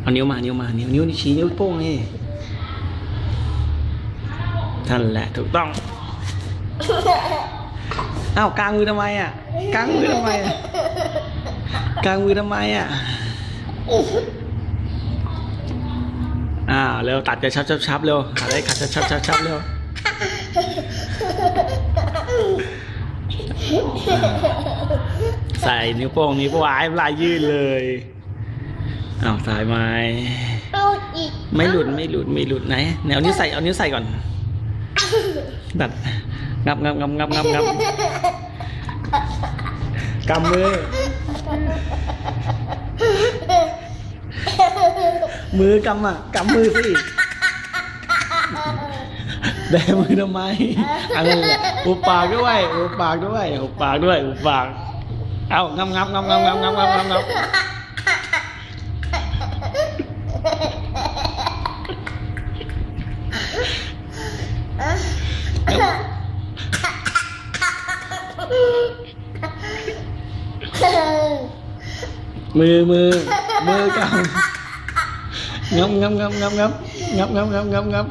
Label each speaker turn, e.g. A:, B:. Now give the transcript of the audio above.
A: เอานิ้วมานิ้วมานิ้วนิ้วชี้นิ้วโป้งนี่ท่านแหละถูกต้องอ้าวกลางมือทำไมอะกลางมือทำไมอะกลางมือทำไมอะอ้าวเร็วตัดจะชับชับชับเร็วตัดได้ขัดชับชับชับชับเร็วใส่นิ้วโป้งนิ้วโป้งอ้ายลายยืดเลย อ้าวสายไม้
B: เอาอีก
A: ไม่หลุดไม่หลุดไม่หลุดไหนไหนเอานิ้วใส่เอานิ้วใส่ก่อนดัดงับงับงับงับงับงับกำมือ มือกำอะกำมือสิแบมือทำไมอันนั้นแหละอุบปากด้วยอุบปากด้วยอุบปากด้วยอุบปาก เอางับงับงับงับงับงับงับงับ งับมือมือมือกำงับงับงับงับงับงับงับ